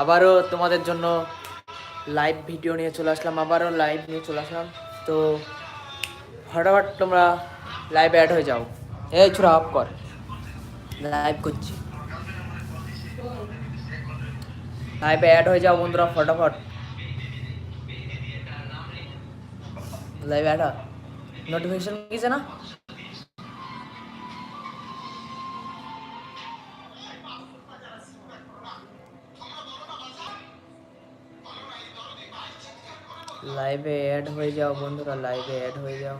আবারও তোমাদের জন্য লাইভ ভিডিও নিয়ে চলে আসলাম, আবারও লাইভ নিয়ে চলে আসলাম। তো ফটাফট তোমরা লাইভে অ্যাড হয়ে যাও। এই ছোড়া অফ কর। লাইভ করছি। লাইভে অ্যাড হয়ে যাও বন্ধুরা, ফটাফট। লাইভে অ্যাড নোটিফিকেশন গেছে না? লাইভে অ্যাড হয়ে যাও বন্ধুরা লাইভে অ্যাড হয়ে যাও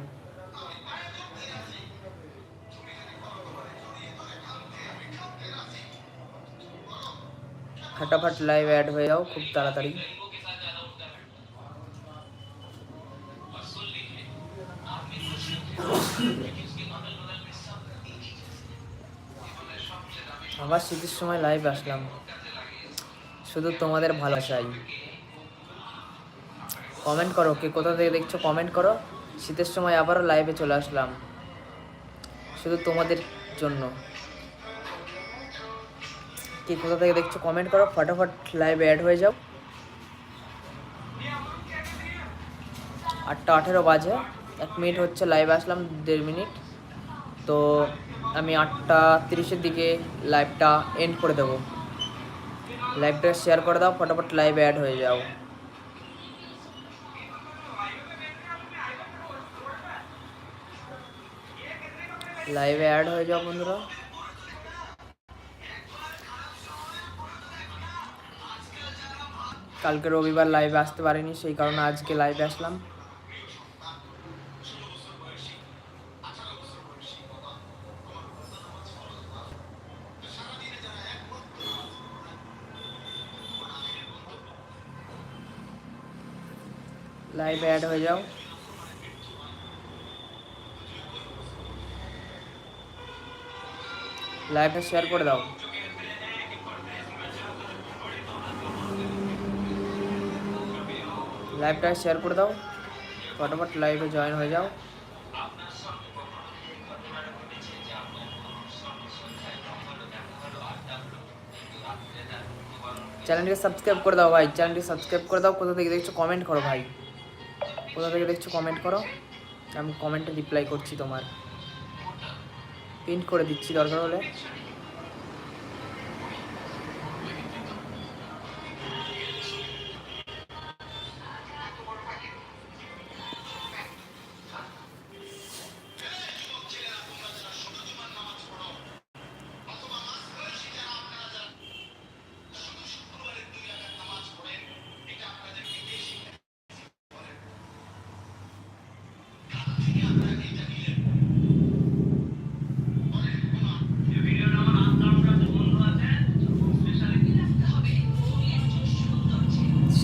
फटाफट लाइव ऐड हो जाओ खूब ताड़ाताड़ी আবার শীতের সময় লাইভ আসলাম শুধু তোমাদের ভালোবাসাই কমেন্ট করো, কে কোথা থেকে দেখছ কমেন্ট করো। শীতের সময় আবারও লাইভে চলে আসলাম। শুধু তোমাদের জন্য। কে কোথা থেকে দেখছ কমেন্ট করো, ফটাফট লাইভে অ্যাড হয়ে যাও। আটটা আঠেরো বাজে, এক মিনিট হচ্ছে লাইভে আসলাম, দেড় মিনিট তো আমি আটটা তিরিশের দিকে লাইভটা এন্ড করে দেবো। লাইভটা শেয়ার করে দাও, ফটাফট লাইভে অ্যাড হয়ে যাও। লাইভে অ্যাড হয়ে যাও বন্ধুরা। কালকে রবিবার লাইভে আসতে পারিনি, সেই কারণে আজকে লাইভে আসলাম। লাইভে অ্যাড হয়ে যাও। লাইভটা শেয়ার করে দাও। লাইভটা শেয়ার করে দাও। ফটাফট লাইভে জয়েন হয়ে যাও। চ্যানেলটিকে সাবস্ক্রাইব করে দাও ভাই। চ্যানেলটি সাবস্ক্রাইব করে দাও। কোথা থেকে দেখছ কমেন্ট করো ভাই। কোথা থেকে দেখছ কমেন্ট করো। আমি কমেন্টে রিপ্লাই করছি তোমার। প্রিন্ট করে দিচ্ছি দরকার হলে।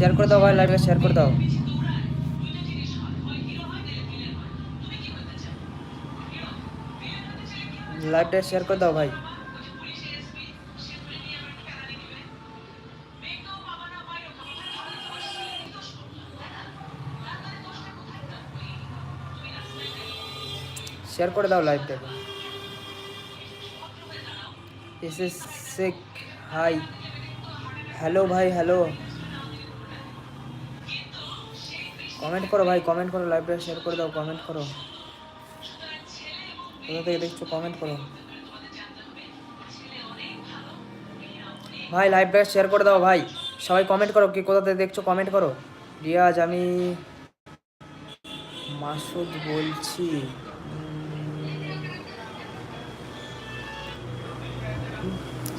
শেয়ার করে দাও ভাই লাইভে শেয়ার করে দাও লাইভটা শেয়ার করে দাও ভাই শেয়ার করে দাও লাইভটাকে S S Sheikh hi hello ভাই হ্যালো কমেন্ট করো ভাই কমেন্ট করো লাইভটা শেয়ার করে দাও কমেন্ট করো। কোথা থেকে দেখছ কমেন্ট করো। ভাই লাইভটা শেয়ার করে দাও ভাই। সবাই কমেন্ট করো, কি কোথা থেকে দেখছ কমেন্ট করো। রিয়াজ, আমি মাসুদ বলছি।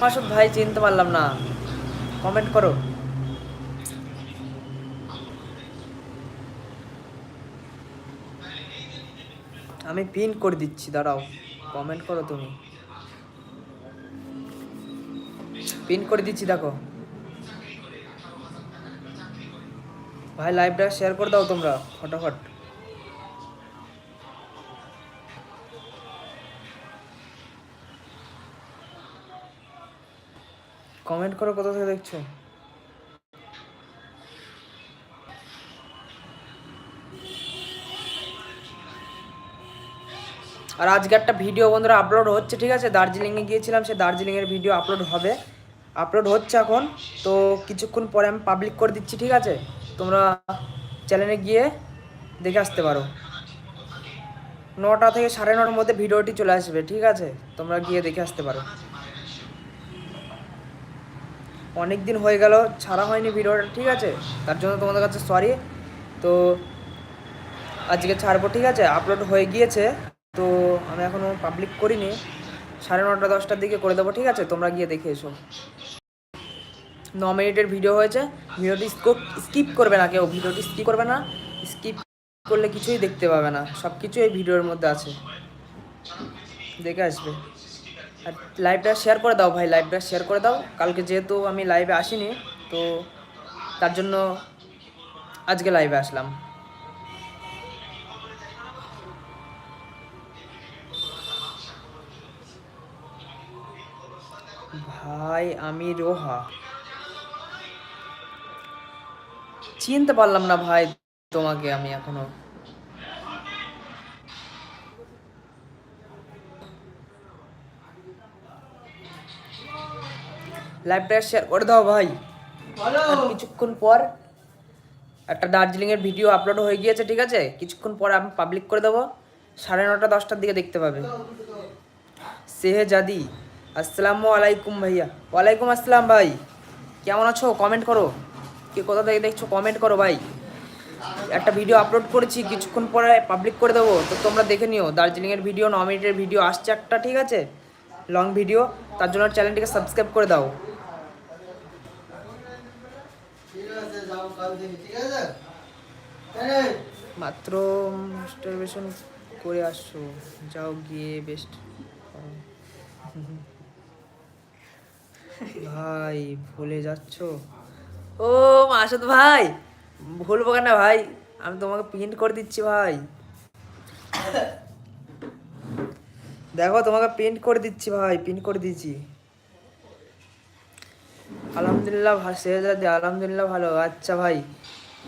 মাসুদ ভাই, চিনতে পারলাম না। কমেন্ট করো। আমি পিন করে দিচ্ছি, দাঁড়াও। কমেন্ট করো তুমি। পিন করে দিচ্ছি, দেখো। ভাই লাইভটা শেয়ার করে দাও তোমরা, ফটাফট। কমেন্ট করো কোথা থেকে দেখছ? আর আজকে একটা ভিডিও বন্ধুরা আপলোড হচ্ছে, ঠিক আছে? দার্জিলিংয়ে গিয়েছিলাম সে দার্জিলিংয়ের ভিডিও আপলোড হবে। আপলোড হচ্ছে এখন। তো কিছুক্ষণ পরে আমি পাবলিক করে দিচ্ছি, ঠিক আছে? তোমরা চ্যানেলে গিয়ে দেখে আসতে পারো। নটা থেকে সাড়ে নটার মধ্যে ভিডিওটি চলে আসবে, ঠিক আছে? তোমরা গিয়ে দেখে আসতে পারো। অনেক দিন হয়ে গেল, ছাড়া হয়নি ভিডিওটা ঠিক আছে? তার জন্য তোমাদের কাছে সরি তো আজকে ছাড়বো, ঠিক আছে? আপলোড হয়ে গিয়েছে। তো আমি এখনও পাবলিক করিনি। সাড়ে নটা, দশটার দিকে করে দেবো, ঠিক আছে? তোমরা গিয়ে দেখে এসো। ন মিনিটের ভিডিও হয়েছে। ভিডিওটি স্কিপ করবে না কেউ। ভিডিওটি স্কিপ করবে না। স্কিপ করলে কিছুই দেখতে পাবে না। সব কিছু এই ভিডিওর মধ্যে আছে। দেখে আসবে। আর লাইভটা শেয়ার করে দাও ভাই। লাইভটা শেয়ার করে দাও। কালকে যেহেতু আমি লাইভে আসিনি, তো তার জন্য আজকে লাইভে আসলাম। ভাই আমি রোহা। চিনতে পারলাম না ভাই তোমাকে আমি এখনও। লাইভটা শেয়ার করে দাও ভাই। কিছুক্ষণ পর একটা দার্জিলিংয়ের ভিডিও আপলোড হয়ে গিয়েছে ঠিক আছে? কিছুক্ষণ পর আমি পাবলিক করে দেবো। সাড়ে নটা দশটার দিকে দেখতে পাবে। সেহেজাদি আসসালামু আলাইকুম ভাইয়া। ওয়ালাইকুম আসসালাম ভাই। কেমন আছো? কমেন্ট করো। কে কোথা থেকে দেখছ কমেন্ট করো ভাই। একটা ভিডিও আপলোড করেছি, কিছুক্ষণ পরে পাবলিক করে দেবো। তো তোমরা দেখে নিও, দার্জিলিংয়ের ভিডিও ন মিনিটের ভিডিও আসছে একটা, ঠিক আছে? লং ভিডিও তার জন্য চ্যানেলটিকে সাবস্ক্রাইব করে দাও। মাত্র করে আসছো যাও গিয়ে বেস্ট ভাই, ভুলে যাচ্ছ? ও মাসুদ ভাই, ভুলবো কেন ভাই? আমি তোমাকে প্রিন্ট করে দিচ্ছি ভাই। দেখো, তোমাকে প্রিন্ট করে দিচ্ছি ভাই প্রিন্ট করে দিচ্ছি আলহামদুলিল্লাহ শেহজাদি আলহামদুলিল্লাহ ভালো। আচ্ছা ভাই,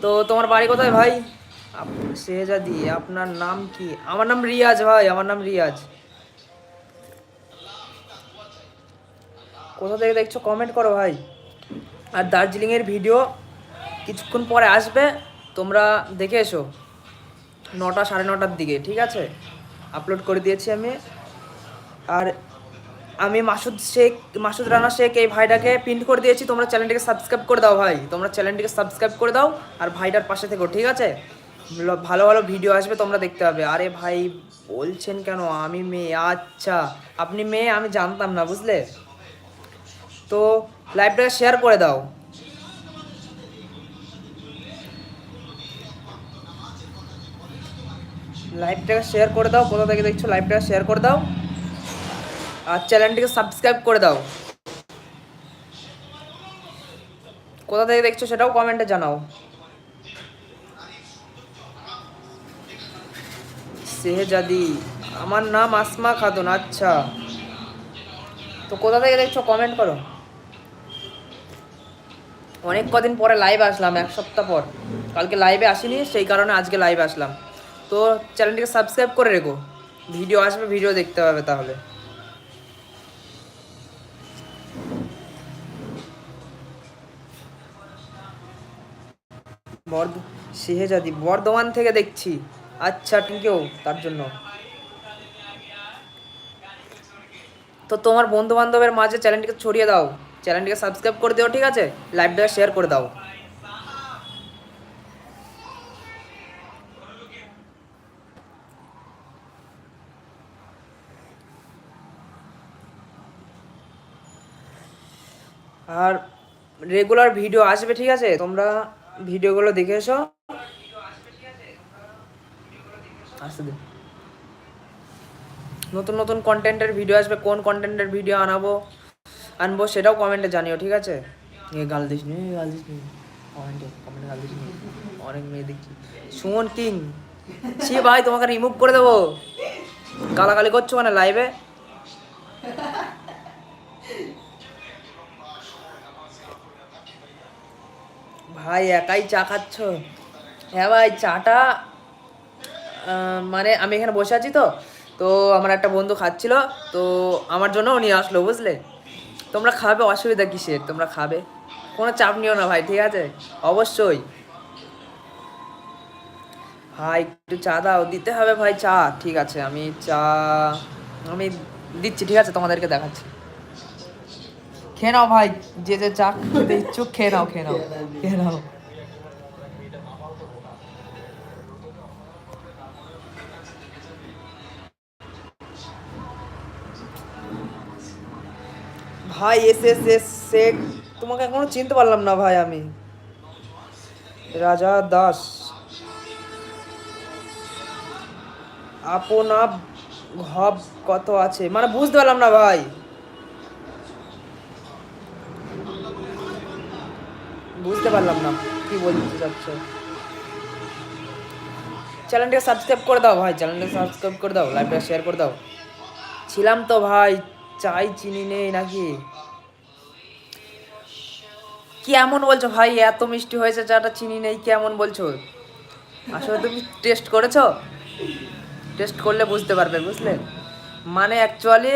তো তোমার বাড়ি কোথায় ভাই? শেহজাদি আপনার নাম কি? আমার নাম রিয়াজ ভাই, আমার নাম রিয়াজ। কোথা থেকে দেখছ কমেন্ট করো ভাই। আর দার্জিলিংয়ের ভিডিও কিছুক্ষণ পরে আসবে, তোমরা দেখে এসো। নটা সাড়ে নটার দিকে, ঠিক আছে? আপলোড করে দিয়েছি আমি। আর আমি মাসুদ শেখ, মাসুদ রানা শেখ এই ভাইটাকে প্রিন্ট করে দিয়েছি। তোমরা চ্যানেলটিকে সাবস্ক্রাইব করে দাও ভাই। তোমরা চ্যানেলটিকে সাবস্ক্রাইব করে দাও আর ভাইটার পাশে থেকো, ঠিক আছে? ভালো ভালো ভিডিও আসবে, তোমরা দেখতে পাবে। আরে ভাই, বলছেন কেন? আমি মেয়ে আচ্ছা। আপনি মেয়ে, আমি জানতাম না, বুঝলে? তো লাইভটাকে শেয়ার করে দাও। লাইভটাকে শেয়ার করে দাও, কোথা থেকে দেখছ লাইভটাকে শেয়ার করে দাও। আর চ্যানেলটিকে সাবস্ক্রাইব করে দাও। কোথা থেকে দেখছ সেটাও কমেন্টে জানাও। সেহেজাদি, আমার নাম আসমা খাতুন আচ্ছা। তো কোথা থেকে দেখছ কমেন্ট করো। অনেক কদিন পরে লাইভ আসলাম, এক সপ্তাহ পর। কালকে লাইভে আসিনি, সেই কারণে আজকে লাইভে আসলাম। তো চ্যানেলটিকে সাবস্ক্রাইব করে রেখো। ভিডিও আসবে ভিডিও দেখতে পাবে তাহলে। বর্ধ শেহেজাদি, বর্ধমান থেকে দেখছি। আচ্ছা ঠিকও তার জন্য। তো তোমার বন্ধু বান্ধবের মাঝে চ্যানেলটিকে ছড়িয়ে দাও। চ্যানেলটিকে সাবস্ক্রাইব করে দিও, ঠিক আছে? লাইভটাকে শেয়ার করে দাও। আর রেগুলার ভিডিও আসবে, ঠিক আছে? তোমরা ভিডিওগুলো দেখে এসো। নতুন নতুন কন্টেন্টের ভিডিও আসবে। কোন কন্টেন্টের ভিডিও আনাবো? আনব, সেটাও কমেন্টে জানিও, ঠিক আছে? গাল দিস গাল দিস কমেন্টে কমেন্টে গাল দিস অনেক মেয়ে দেখছি। সুমন কিং সে ভাই, তোমাকে রিমুভ করে দেবো। গালাগালি করছ মানে লাইভে ভাই, একাই চা খাচ্ছ? হ্যাঁ ভাই, চাটা মানে আমি এখানে বসে আছি তো। তো আমার একটা বন্ধু খাচ্ছিল, তো আমার জন্য নিয়ে আসলো, বুঝলে? তোমরা খাবে অসুবিধা কিসের? তোমরা খাবে। কোনো চাপ নিও না ভাই, ঠিক আছে? অবশ্যই। ভাই, একটু চা দাও। দিতে হবে ভাই চা। ঠিক আছে, আমি চা, আমি দিচ্ছি, ঠিক আছে? তোমাদেরকে দেখাচ্ছি। খেয়ে নাও ভাই, যে যে চা খেতে ইচ্ছুক, খেয়ে নাও খেয়ে নাও খেয়ে নাও। ভাই, এস এস এস শেখ তোমাকে এখনও চিনতে পারলাম না ভাই আমি। রাজা দাস। আপনা ঘব কত আছে? মানে বুঝতে পারলাম না ভাই। বুঝতে পারলাম না কি বলতে চাচ্ছ। চ্যানেলটাকে সাবস্ক্রাইব করে দাও ভাই, চ্যানেলটাকে সাবস্ক্রাইব করে দাও, লাইভটা শেয়ার করে দাও। ছিলাম তো ভাই চাই চিনি নেই নাকি? কি এমন বলছো ভাই, এত মিষ্টি হয়েছে চাটা চিনি নেই, কেমন বলছো? আসলে তুমি টেস্ট করেছ? টেস্ট করলে বুঝতে পারবে, বুঝলে? মানে অ্যাকচুয়ালি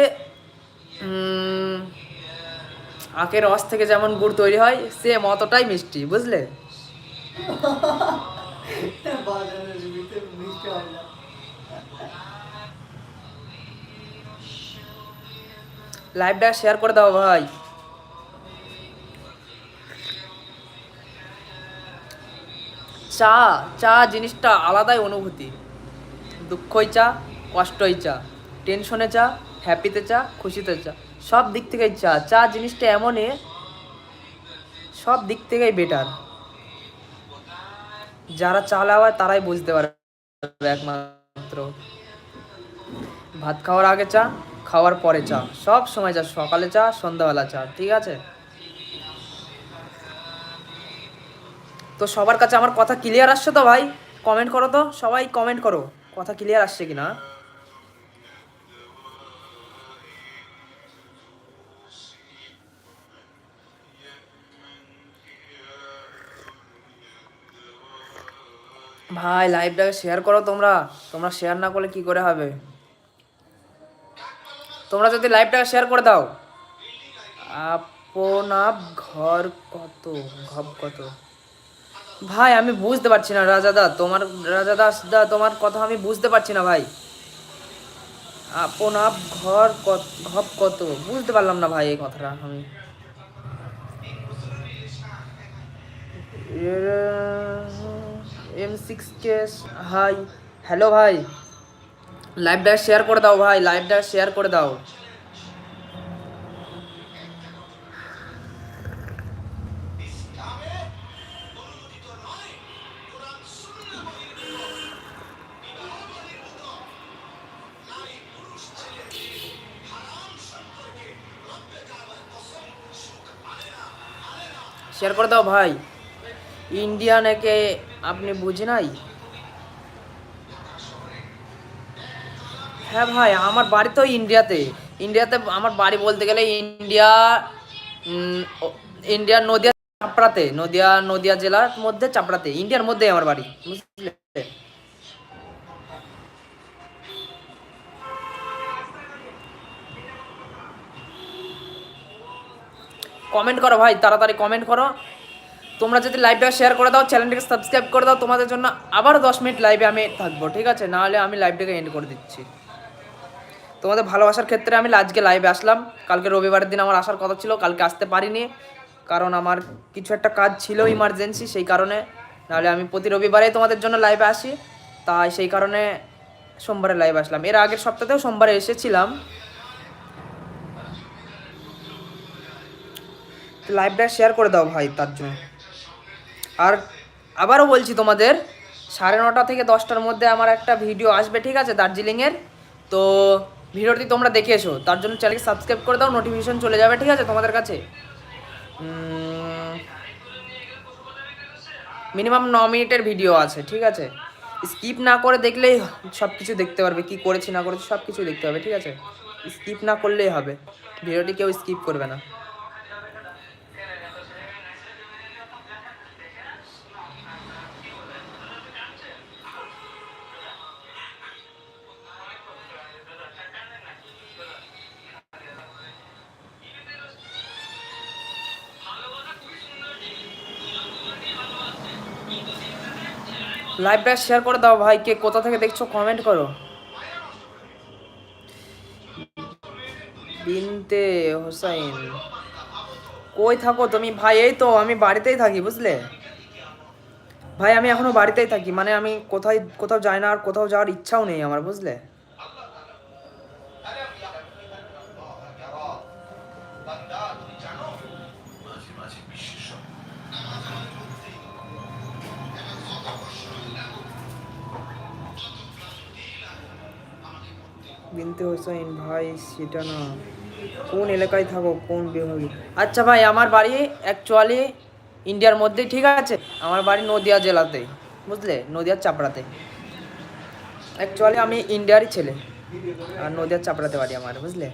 আখের রস থেকে যেমন গুড় তৈরি হয় সেম অতটাই মিষ্টি, বুঝলে? লাইভটা শেয়ার করে দাও ভাই। চা চা জিনিসটা আলাদাই অনুভূতি। দুঃখই চা, কষ্টই চা। টেনশনে চা হ্যাপিতে চা, খুশিতে চা। সব দিক থেকেই চা। চা জিনিসটা এমনই, সব দিক থেকেই বেটার যারা চা লাগায় তারাই বুঝতে পারবে একমাত্র। ভাত খাওয়ার আগে চা, খাওয়ার পরে চা। সব সময় চা সকালে চা, সন্ধ্যাবেলা চা, ঠিক আছে? তো সবার কাছে আমার কথা ক্লিয়ার আসছে তো ভাই? কমেন্ট করো তো, সবাই কমেন্ট করো। কথা ক্লিয়ার আসছে কি না ভাই লাইভটাকে শেয়ার করো তোমরা। তোমরা শেয়ার না করলে কি করে হবে? তোমরা যদি লাইভটাকে শেয়ার করে দাও। আপনার ঘর কত? ঘব কত? ভাই, আমি বুঝতে পারছি না, রাজাদা। তোমার রাজা দাস দা, তোমার কথা আমি বুঝতে পারছি না, ভাই। আপনার ঘর কত ঘব কত? বুঝতে পারলাম না, ভাই, এই কথাটা আমি। M six case hi hello ভাই। লাইভটা শেয়ার করে দাও ভাই লাইভটা শেয়ার করে দাও। শেয়ার করে দাও ভাই। ইন্ডিয়ান একে আপনি বুঝে নাই? হ্যাঁ ভাই, আমার বাড়ি তো ইন্ডিয়াতে। ইন্ডিয়াতে আমার বাড়ি বলতে গেলে ইন্ডিয়া ইন্ডিয়ার নদিয়া, চাপড়াতে। নদিয়া নদিয়া জেলার মধ্যে চাপড়াতে। ইন্ডিয়ার মধ্যে আমার বাড়ি, বুঝলে? কমেন্ট করো ভাই, তাড়াতাড়ি কমেন্ট করো। তোমরা যদি লাইভটা শেয়ার করে দাও চ্যানেলটাকে সাবস্ক্রাইব করে দাও, তোমাদের জন্য আবার দশ মিনিট লাইভে আমি থাকব, ঠিক আছে? নাহলে আমি লাইভটাকে এন্ড করে দিচ্ছি। তোমাদের ভালোবাসার ক্ষেত্রে আমি আজকে লাইভে আসলাম। কালকে রবিবারের দিন আমার আসার কথা ছিল কালকে আসতে পারিনি। কারণ আমার কিছু একটা কাজ ছিল ইমার্জেন্সি সেই কারণে। নাহলে আমি প্রতি রবিবারেই তোমাদের জন্য লাইভে আসি। তাই সেই কারণে সোমবারে লাইভ আসলাম। এর আগের সপ্তাহেও সোমবারে এসেছিলাম। লাইভটা শেয়ার করে দাও ভাই তার জন্য। আর আবারও বলছি তোমাদের সাড়ে নটা থেকে দশটার মধ্যে আমার একটা ভিডিও আসবে ঠিক আছে দার্জিলিংয়ের? তো ভিডিওটি তোমরা দেখে এসো। তার জন্য চ্যানেলকে সাবস্ক্রাইব করে দাও নোটিফিকেশন চলে যাবে, ঠিক আছে, তোমাদের কাছে? মিনিমাম ন মিনিটের ভিডিও আছে, ঠিক আছে? স্কিপ না করে দেখলেই সব কিছু দেখতে পারবে, কি করেছি, না করেছি সব কিছু দেখতে হবে ঠিক আছে? স্কিপ না করলেই হবে। ভিডিওটি কেউ স্কিপ করবে না। লাইভটা শেয়ার করে দাও ভাই, কে কোথা থেকে দেখছ কমেন্ট করো। বিনতে হোসাইন। কই থাকো তুমি? ভাই, এই তো আমি বাড়িতেই থাকি, বুঝলে? ভাই, আমি এখনও বাড়িতেই থাকি মানে আমি কোথায়, কোথাও যাই না আর কোথাও যাওয়ার ইচ্ছাও নেই আমার, বুঝলে? বিনতে হোসেন ভাই, সেটা না। কোন এলাকায় থাকো, কোন বিভাগে আচ্ছা ভাই, আমার বাড়ি অ্যাকচুয়ালি ইন্ডিয়ার মধ্যেই ঠিক আছে? আমার বাড়ি নদিয়া জেলাতে, বুঝলে? নদিয়ার চাপড়াতে। অ্যাকচুয়ালি আমি ইন্ডিয়ারই ছেলে। আর নদিয়ার চাপড়াতে বাড়ি আমার, বুঝলে?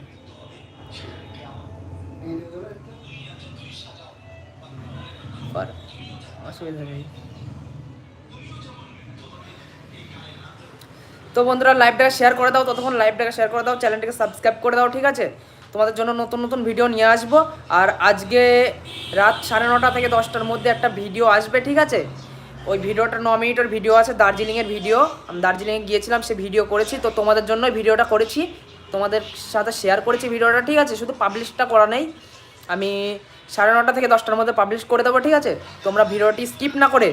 অসুবিধা নেই। তো বন্ধুরা লাইভটাকে শেয়ার করে দাও, ততক্ষণ লাইভটাকে শেয়ার করে দাও চ্যানেলটাকে সাবস্ক্রাইব করে দাও, ঠিক আছে? তোমাদের জন্য নতুন নতুন ভিডিও নিয়ে আসব। আর আজকে রাত সাড়ে নটা থেকে দশটার মধ্যে একটা ভিডিও আসবে, ঠিক আছে? ওই ভিডিওটা ন মিনিটের ভিডিও আছে, দার্জিলিংয়ের ভিডিও আমি দার্জিলিংয়ে গিয়েছিলাম, সে ভিডিও করেছি, তো তোমাদের জন্যই ভিডিওটা করেছি। তোমাদের সাথে শেয়ার করেছি ভিডিওটা ঠিক আছে? শুধু পাবলিশটা করা নেই। আমি সাড়ে নটা থেকে দশটার মধ্যে পাবলিশ করে দেবো, ঠিক আছে? তোমরা ভিডিওটি স্কিপ না করে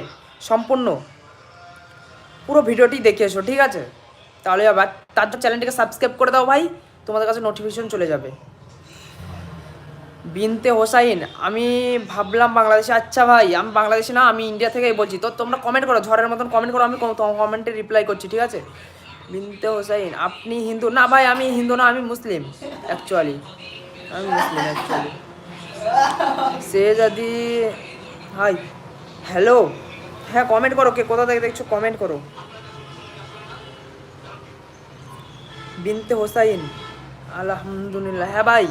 সম্পূর্ণ পুরো ভিডিওটি দেখে এসো, ঠিক আছে? তাহলে আবার তার জন্য চ্যানেলটিকে সাবস্ক্রাইব করে দাও ভাই, তোমাদের কাছে নোটিফিকেশন চলে যাবে। বিনতে হোসাইন, আমি ভাবলাম বাংলাদেশে আচ্ছা ভাই, আমি বাংলাদেশে না, আমি ইন্ডিয়া থেকেই বলছি। তো তোমরা কমেন্ট করো, ঝড়ের মতন কমেন্ট করো, আমি কমেন্টে রিপ্লাই করছি, ঠিক আছে? বিনতে হোসাইন, আপনি হিন্দু? না ভাই, আমি হিন্দু না, আমি মুসলিম অ্যাকচুয়ালি আমি মুসলিম অ্যাকচুয়ালি সে যদি হাই হ্যালো হ্যাঁ কমেন্ট করো, কে কোথা থেকে দেখছ কমেন্ট করো। বিনতে হোসাইন, আলহামদুলিল্লাহ। হ্যাঁ ভাই।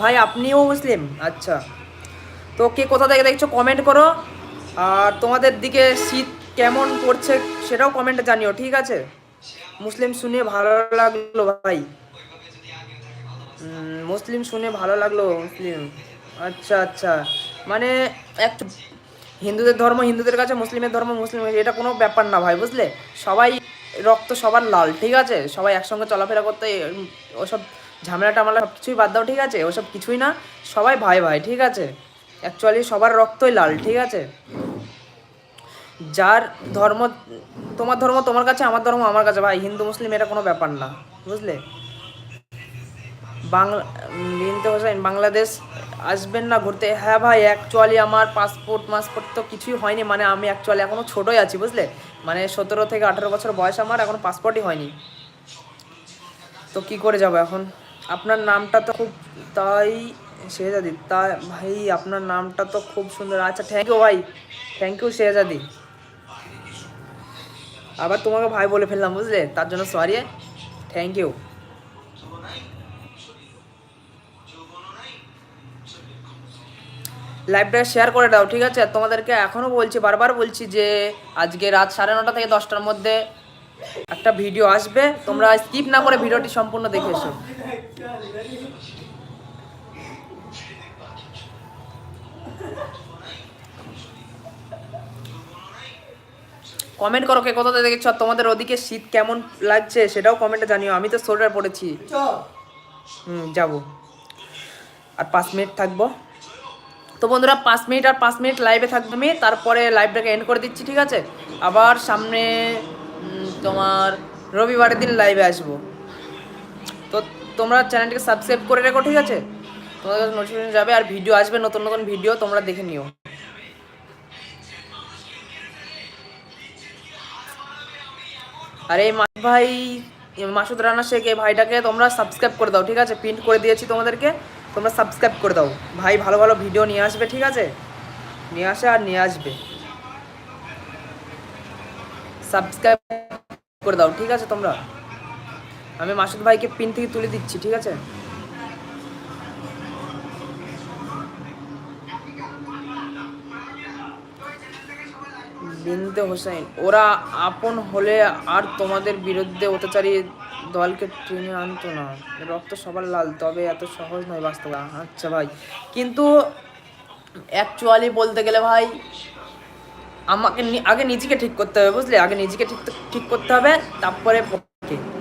ভাই, আপনিও মুসলিম? আচ্ছা। তো কে কোথা থেকে দেখছ কমেন্ট করো। আর তোমাদের দিকে শীত কেমন পড়ছে সেটাও কমেন্টে জানিও, ঠিক আছে? মুসলিম শুনে ভালো লাগল ভাই। মুসলিম শুনে ভালো লাগল মুসলিম। আচ্ছা আচ্ছা। মানে এক হিন্দুদের ধর্ম, হিন্দুদের কাছে মুসলিমের ধর্ম, মুসলিম এটা কোনো ব্যাপার না ভাই, বুঝলে? সবাই রক্ত সবার লাল, ঠিক আছে? সবাই একসঙ্গে চলাফেরা করতে ওসব ঝামেলা টামেলা সব কিছুই বাদ দাও, ঠিক আছে? ওসব কিছুই না, সবাই ভাই ভাই, ঠিক আছে? অ্যাকচুয়ালি সবার রক্তই লাল, ঠিক আছে? যার ধর্ম, তোমার ধর্ম তোমার কাছে, আমার ধর্ম আমার কাছে, ভাই। হিন্দু, মুসলিম, এটা কোনো ব্যাপার না, বুঝলে? বাংলা বিনতে হোসেন বাংলাদেশ আসবেন না ঘুরতে। হ্যাঁ ভাই অ্যাকচুয়ালি আমার পাসপোর্ট মাসপোর্ট তো কিছুই হয়নি। মানে আমি অ্যাকচুয়ালি এখনও ছোটোই আছি, বুঝলে? মানে সতেরো থেকে আঠেরো বছর বয়স আমার, এখনও পাসপোর্টই হয়নি। তো কি করে যাব এখন? আপনার নামটা তো খুব, তাই, শেহজাদি তা ভাই, আপনার নামটা তো খুব সুন্দর। আচ্ছা থ্যাংক ইউ ভাই থ্যাংক ইউ শেহজাদি। আবার তোমাকে ভাই বলে ফেললাম, বুঝলে? তার জন্য সরি থ্যাংক ইউ লাইভটা শেয়ার করে দাও ঠিক আছে? তোমাদেরকে এখনও বলছি বারবার বলছি যে আজকে রাত সাড়ে নটা থেকে দশটার মধ্যে একটা ভিডিও আসবে। তোমরা স্কিপ না করে ভিডিওটি সম্পূর্ণ দেখে এসো। কমেন্ট করো কে কোথাতে দেখেছ তোমাদের ওদিকে শীত কেমন লাগছে সেটাও কমেন্টে জানিও। আমি তো সোয়েটার পড়েছি হুম যাব। আর পাঁচ মিনিট থাকব। তো বন্ধুরা, পাঁচ মিনিট আর পাঁচ মিনিট লাইভে থাকবে আমি। তারপরে লাইভটাকে এন্ড করে দিচ্ছি, ঠিক আছে? আবার সামনে তোমার রবিবারের দিন লাইভে আসব। তো তোমরা চ্যানেলটিকে সাবস্ক্রাইব করে রেখো, ঠিক আছে? তোমাদের কাছে নোটিফিকেশন যাবে আর ভিডিও আসবে, নতুন নতুন ভিডিও তোমরা দেখে নিও। আর এই মাসুদ ভাই, মাসুদ রানা শেখ, এই ভাইটাকে তোমরা সাবস্ক্রাইব করে দাও, ঠিক আছে? প্রিন্ট করে দিয়েছি তোমাদেরকে। তোমরা সাবস্ক্রাইব করে দাও। ভাই, ভালো ভালো ভিডিও নিয়ে আসবে, ঠিক আছে? নিয়ে আসে আর নিয়ে আসবে। সাবস্ক্রাইব করে দাও, ঠিক আছে তোমরা? আমি মাসুদ ভাইকে পিন থেকে তুলে দিচ্ছি, ঠিক আছে? বিনতে হোসেন ওরা আপন হলে আর তোমাদের বিরুদ্ধে অত্যাচারী দলকে টেনে আনতো না। রক্ত সবার লাল, তবে এত সহজ নয় বাস্তবে। আচ্ছা ভাই, কিন্তু অ্যাকচুয়ালি বলতে গেলে ভাই, আমাকে আগে নিজেকে ঠিক করতে হবে, বুঝলি? আগে নিজেকে ঠিক ঠিক করতে হবে, তারপরে।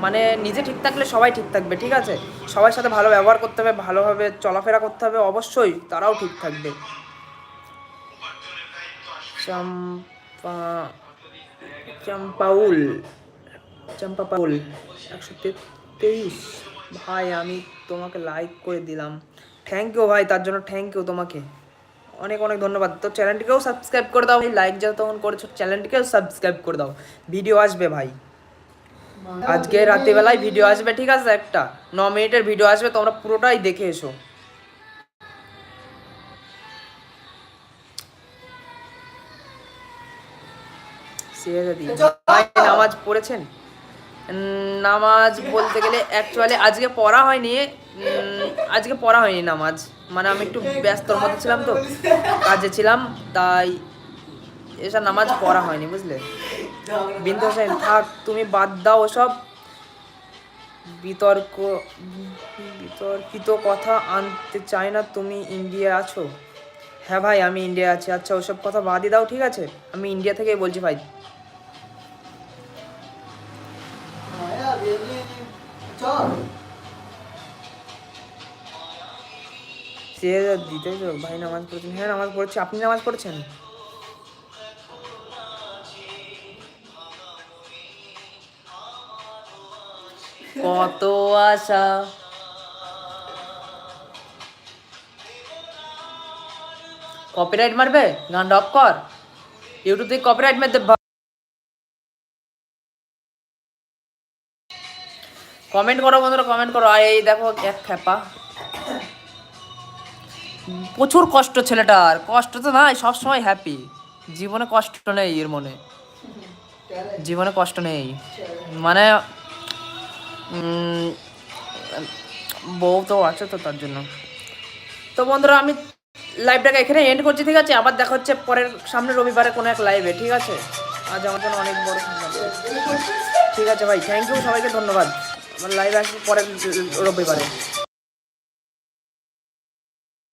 মানে নিজে ঠিক থাকলে সবাই ঠিক থাকবে, ঠিক আছে? সবার সাথে ভালো ব্যবহার করতে হবে, ভালোভাবে চলাফেরা করতে হবে, অবশ্যই তারাও ঠিক থাকবে। চম্পা চম্পাউল। চম্পা পাউল একশো তেইশ ভাই, আমি তোমাকে লাইক করে দিলাম। থ্যাংক ইউ ভাই, তার জন্য থ্যাংক ইউ তোমাকে। অনেক অনেক ধন্যবাদ। তো চ্যানেলটিকেও সাবস্ক্রাইব করে দাও। ভাই লাইক যা তখন করেছ চ্যানেলটিকেও সাবস্ক্রাইব করে দাও। ভিডিও আসবে ভাই। আজকে রাত্রিবেলায় ভিডিও আসবে, ঠিক আছে? একটা। ন মিনিটের ভিডিও আসবে, তোমরা পুরোটাই দেখে এসো। নামাজ পড়েছেন? নামাজ বলতে গেলে অ্যাকচুয়ালি আজকে পড়া হয়নি আজকে পড়া হয়নি নামাজ। মানে আমি একটু ব্যস্তর মধ্যে ছিলাম তো, কাজে ছিলাম, তাই এসব নামাজ পড়া হয়নি, বুঝলে? বিন্দু হোসেন, থাক, তুমি বাদ দাও ওসব। বিতর্ক, বিতর্কিত কথা আনতে চাই না, তুমি ইন্ডিয়া আছো? হ্যাঁ ভাই, আমি ইন্ডিয়া আছি। আচ্ছা ওসব কথা বাদই দাও, ঠিক আছে? আমি ইন্ডিয়া থেকেই বলছি ভাই। সে দিতে ভাই নামাজ পড়েছেন হ্যাঁ নামাজ পড়েছি। আপনি নামাজ পড়েছেন? কত আশা। কপিরাইট মারবে? গানটা ডপ কর। ইউটিউব থেকে কপিরাইট মারতে কমেন্ট করো বন্ধুরা কমেন্ট করো। আর এই দেখো, এক খেপা প্রচুর কষ্ট ছেলেটার। কষ্ট তো নাই, সবসময় হ্যাপি জীবনে কষ্ট নেই এর মনে। জীবনে কষ্ট নেই। মানে বউ তো আছে তো তার জন্য। তো বন্ধুরা, আমি লাইভটাকে এখানে এন্ড করছি, ঠিক আছে? আবার দেখা হচ্ছে পরের, সামনে রবিবারে কোনো এক লাইভে ঠিক আছে? আজ আমার জন্য অনেক বড় ঠিক আছে ভাই থ্যাংক ইউ সবাইকে ধন্যবাদ। আমার লাইভ আসবে পরের রবিবারে।